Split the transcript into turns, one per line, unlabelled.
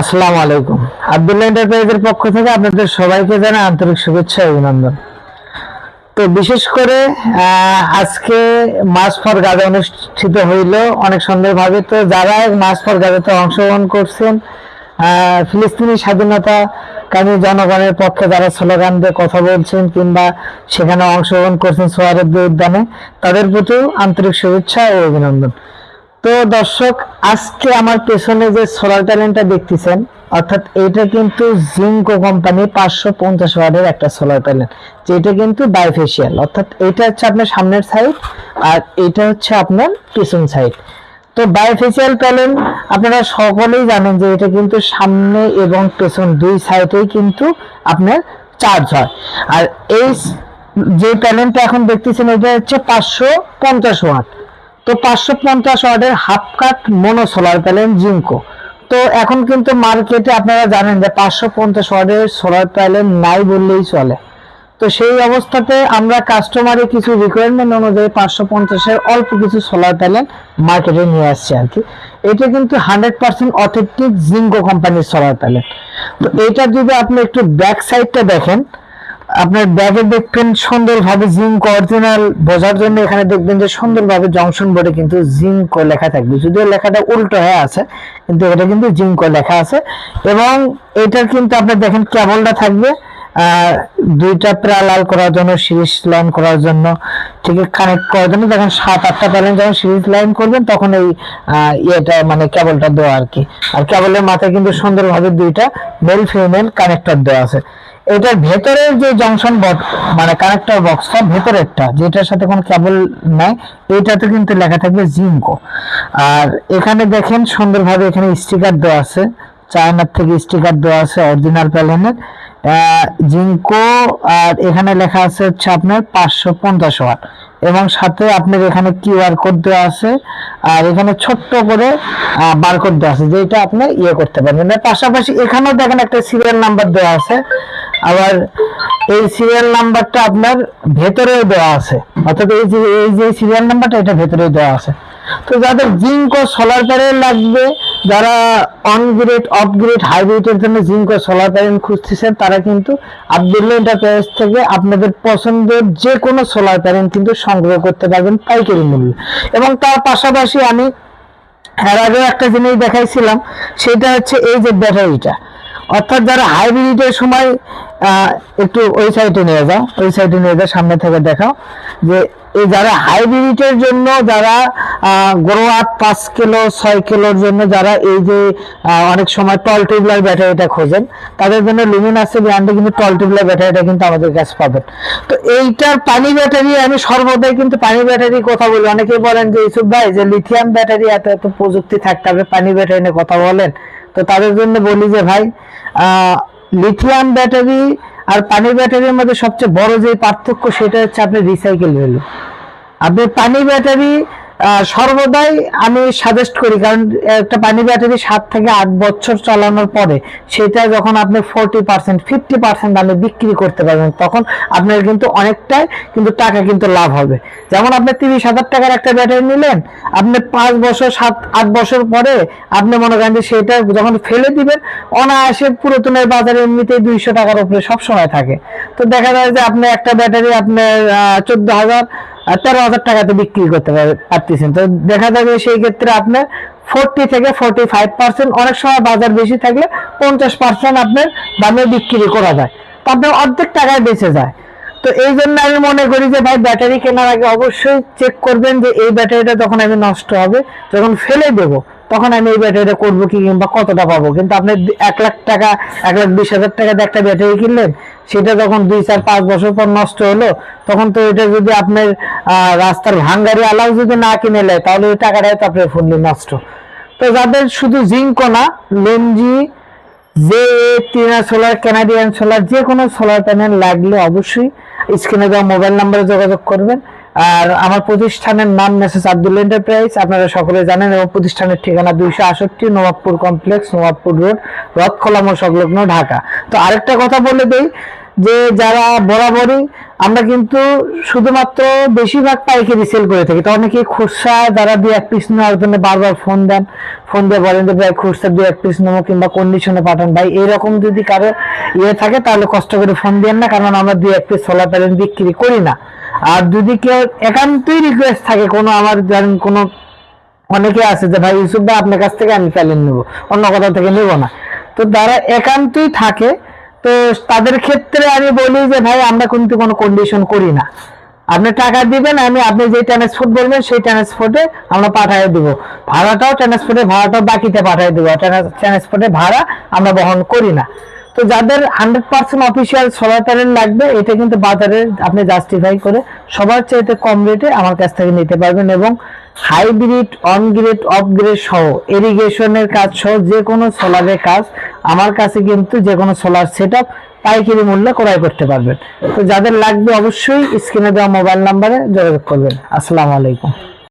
আসসালামু আলাইকুম। আব্দুল্লাহ এন্টারপ্রাইজের পক্ষ থেকে আপনাদের সবাইকে জানাই আন্তরিক শুভেচ্ছা অভিনন্দন। তো বিশেষ করে আজকে মাস ফর গাজা অনুষ্ঠিত হইল অনেক সুন্দরভাবে। তো যারা মাস ফর গাজাতে অংশগ্রহণ করছেন ফিলিস্তিনি স্বাধীনতা কামী জনগণের পক্ষে যারা স্লোগান দিয়ে কথা বলছেন কিংবা সেখানে অংশগ্রহণ করছেন সোয়ারদ্দি উদ্যানে, তাদের প্রতিও আন্তরিক শুভেচ্ছা ও অভিনন্দন। তো দর্শক, আজকে আমার পেছনে যে সোলার প্যানেলটা দেখতেছেন, অর্থাৎ এটা কিন্তু জিঙ্কো কোম্পানি পাঁচশো পঞ্চাশ ওয়াটের একটা সোলার প্যানেল যেটা কিন্তু বাইফেশিয়াল অর্থাৎ এটা হচ্ছে আপনার সামনের সাইড আর এটা হচ্ছে আপনার পিছন সাইড তো বাইফেশিয়াল প্যানেল আপনারা সকলেই জানেন যে এটা কিন্তু সামনে এবং পেছন দুই সাইডেই কিন্তু আপনার চার্জ হয়। আর এই যে প্যানেলটা এখন দেখতেছেন, এটা হচ্ছে পাঁচশো পঞ্চাশ ওয়াট। তো পাঁচশো পঞ্চাশ ওয়াটের half cut mono solar panel Jinko তো এখন কিন্তু মার্কেটে আপনারা জানেন যে পাঁচশো পঞ্চাশ ওয়াটের সোলার প্যানেল নাই বললেই চলে। তো সেই অবস্থাতে আমরা কাস্টমারের কিছু রিকোয়ারমেন্ট অনুযায়ী পাঁচশো পঞ্চাশের অল্প কিছু সোলার প্যানেল মার্কেটে নিয়ে আসছে আর কি। এটা কিন্তু হান্ড্রেড পার্সেন্ট অথেন্টিক জিঙ্কো কোম্পানির সোলার প্যানেল তো এটা যদি আপনি একটু ব্যাক সাইডটা দেখেন আপনার ব্যাগে দেখবেন সুন্দরভাবে জিঙ্ক অরিজিনাল বোঝার জন্য এখানে দেখবেন যে সুন্দরভাবে জংশন বোর্ডে কিন্তু জিঙ্ক লেখা থাকবে। যদিও লেখাটা উল্টো হয়ে আছে, কিন্তু এটা কিন্তু জিঙ্ক লেখা আছে। এবং এটার কিন্তু আপনি দেখেন কেবলটা থাকবে দুইটা প্যারালাল করার জন্য, সিরিজ লাইন করার জন্য, ঠিক কানেক্ট করার জন্য। যখন সাত, আটটা প্যানেল যখন সিরিজ লাইন করবেন, তখন এই ইয়েটা মানে কেবলটা দেওয়া আর কি। আর কেবলের মাথায় কিন্তু সুন্দরভাবে দুইটা মেল ফিমেল কানেক্টর দেওয়া আছে। এটার ভেতরের যে জংশন বক্স মানে কানেক্টর বক্সটা ভেতরেরটা, যেটার সাথে কোনো কেবল নাই এইটাতে কিন্তু লেখা থাকবে জিঙ্কো আর এখানে দেখেন সুন্দরভাবে এখানে স্টিকার দেওয়া আছে, চায়নার থেকে স্টিকার দেওয়া আছে অরিজিনাল প্যালেনের। জিঙ্কো আর এখানে লেখা আছে হচ্ছে আপনার পাঁচশো পঞ্চাশ ওয়াট এবং সাথে আপনার এখানে কিউআর কোড দেওয়া আছে, আর এখানে ছোট্ট করে বারকোড দেওয়া আছে, যেটা আপনি ইয়ে করতে পারবেন। পাশাপাশি এখানেও দেখেন একটা সিরিয়াল নাম্বার দেওয়া আছে আবার এই সিরিয়াল নাম্বারটা আপনার ভেতরেও দেওয়া আছে। অর্থাৎ এই যে এই যে সিরিয়াল নাম্বারটা এটা ভেতরেও দেওয়া আছে। তো যাদের জিঙ্ক ও সোলার প্যানেল লাগবে, যারা অন গ্রেড অফ গ্রেড হাইব্রিডের জন্য জিঙ্ক ও সোলার প্যানেল খুঁজতেছেন, তারা কিন্তু আব্দুল্লাহ এন্টারপ্রাইজ থেকে আপনাদের পছন্দের যে কোনো সোলার প্যানেল কিন্তু সংগ্রহ করতে পারবেন পাইকারি মূল্যে। এবং তার পাশাপাশি আমি এর আগে একটা জিনিস দেখাইছিলাম, সেটা হচ্ছে এই যে ব্যাটারিটা অর্থাৎ যারা হাইব্রিডের সময় একটু ওই সাইডে নিয়ে যাও, ওই সাইডে নিয়ে যাও, সামনে থেকে দেখাও যে এই যারা হাইব্রিডের জন্য, যারা গ্রোয়ার পাঁচ কিলো, ছয় কিলোর জন্য যারা এই যে অনেক সময় টল টিউবলার ব্যাটারিটা খোঁজেন, তাদের জন্য লুমিনাসের ব্র্যান্ডে কিন্তু টল টিউবলার ব্যাটারিটা কিন্তু আমাদের কাছে পাবেন। তো এইটার পানি ব্যাটারি আমি সর্বদাই কিন্তু পানি ব্যাটারি কথা বলি। অনেকেই বলেন যে ইসুফ ভাই, যে লিথিয়াম ব্যাটারি এত এত প্রযুক্তি থাকতে হবে, পানি ব্যাটারি নিয়ে কথা বলেন। তো তাদের জন্য বলি যে ভাই লিথিয়াম ব্যাটারি আর পানি ব্যাটারির মধ্যে সবচেয়ে বড় যে পার্থক্য সেটা হচ্ছে আপনার রিসাইকেল ভ্যালু আপনি পানি ব্যাটারি সর্বদাই আমি সাজেস্ট করি, কারণ একটা পানি ব্যাটারি সাত থেকে আট বছর চালানোর পরে সেটা যখন আপনি ফোরটি পার্সেন্ট ফিফটি পার্সেন্ট দামে বিক্রি করতে পারবেন, তখন আপনার কিন্তু অনেকটাই কিন্তু টাকা কিন্তু লাভ হবে। যেমন আপনি তিরিশ হাজার টাকার একটা ব্যাটারি নিলেন, আপনি পাঁচ বছর, সাত, আট বছর পরে আপনি মনে করেন যে সেটা যখন ফেলে দিবেন, অনায়াসে পুরাতনের বাজারে এমনিতেই দুইশো টাকার উপরে সব সময় থাকে। তো দেখা যায় যে আপনি একটা ব্যাটারি আপনার চোদ্দ হাজার তেরো হাজার টাকাতে বিক্রি করতে পার- পারতেছেন। তো দেখা যাবে সেই ক্ষেত্রে আপনার ফোরটি থেকে ফোরটি ফাইভ পার্সেন্ট অনেক সময় বাজার বেশি থাকলে পঞ্চাশ পার্সেন্ট আপনার দামে বিক্রি করা যায়। তো আপনার অর্ধেক টাকায় বেঁচে যায়। তো এই জন্য আমি মনে করি যে ভাই ব্যাটারি কেনার আগে অবশ্যই চেক করবেন যে এই ব্যাটারিটা তখন আমি নষ্ট হবে, যখন ফেলে দেবো তখন আমি এই ব্যাটারিটা করব কি কিংবা কতটা পাবো? কিন্তু আপনি এক লাখ টাকা, এক লাখ বিশ হাজার টাকা একটা ব্যাটারি কিনলেন, সেটা যখন দুই, চার, পাঁচ বছর পর নষ্ট হলো, তখন তো এটা যদি আপনার রাস্তার ভাঙ্গারি আলাও যদি না কিনে নেয়, তাহলে ওই টাকাটাই তো আপনার ফুললি নষ্ট। তো যাদের শুধু জিঙ্কো না লেঞ্জি যে টিনা সোলার কানাডিয়ান সোলার যে কোনো সোলার প্যানেল লাগলে অবশ্যই স্ক্রিনে দেওয়া মোবাইল নাম্বারে যোগাযোগ করবেন। আর আমার প্রতিষ্ঠানের নাম মেসেজ আব্দুল এন্টারপ্রাইজ আপনারা সকলে জানেন, এবং প্রতিষ্ঠানের ঠিকানা দুইশো আষট্টি নবাবপুর কমপ্লেক্স, নবাবপুর রোড, রথখোলা সংলগ্ন ঢাকা। তো আরেকটা কথা বলে দেই, যে যারা বরাবরই, আমরা কিন্তু শুধুমাত্র বেশিরভাগ পাইকারি সেল করে থাকি। তো অনেকে খুচরা যারা দুই এক পিস নেওয়ার জন্য বারবার ফোন দেন ফোন দিয়ে বলেন যে, ভাই, খুচরা দুই এক পিস নেব কিংবা কন্ডিশনে পাঠান। ভাই, এরকম যদি কারও ইয়ে থাকে, তাহলে কষ্ট করে ফোন দেন না, কারণ আমরা দুই এক পিস সোলার প্যানেল বিক্রি করি না। আর যদি কেউ একান্তই রিকোয়েস্ট থাকে, কোনো আমার ধরেন কোনো অনেকে আছে যে, ভাই, ইউসুফ ভাই, আপনার কাছ থেকে আমি প্যালেন নেব, অন্য কোথাও থেকে নেব না। তো যারা একান্তই থাকে, তো তাদের ক্ষেত্রে আমি বলি যে, ভাই, আমরা কিন্তু কোনো কন্ডিশন করি না। আপনি টাকা দিবেন, আমি, আপনি যে ট্রান্সপোর্ট বলবেন, সেই ট্রান্সপোর্টে আমরা পাঠিয়ে দিব। ভাড়াটাও ট্রান্সপোর্টের ভাড়াটাও বাকিতে পাঠিয়ে দেবো। ট্রান্সপোর্টের ভাড়া আমরা বহন করি না। তো যাদের hundred percent official solar panel লাগবে, এটা কিন্তু বাজারে আপনি জাস্টিফাই করে সবার চাইতে কম রেটে আমার কাছ থেকে নিতে পারবেন এবং hybrid on grid off grid সহ ইরিগেশনের কাজ সহ যে কোনো সোলারের কাজ আমার কাছে কিন্তু যে কোনো সোলার সেট আপ পাইকারি মূল্যে ক্রয় করতে পারবেন। তো যাদের লাগবে অবশ্যই স্ক্রিনে দেওয়া মোবাইল নাম্বারে যোগাযোগ করবেন। আসসালামু আলাইকুম।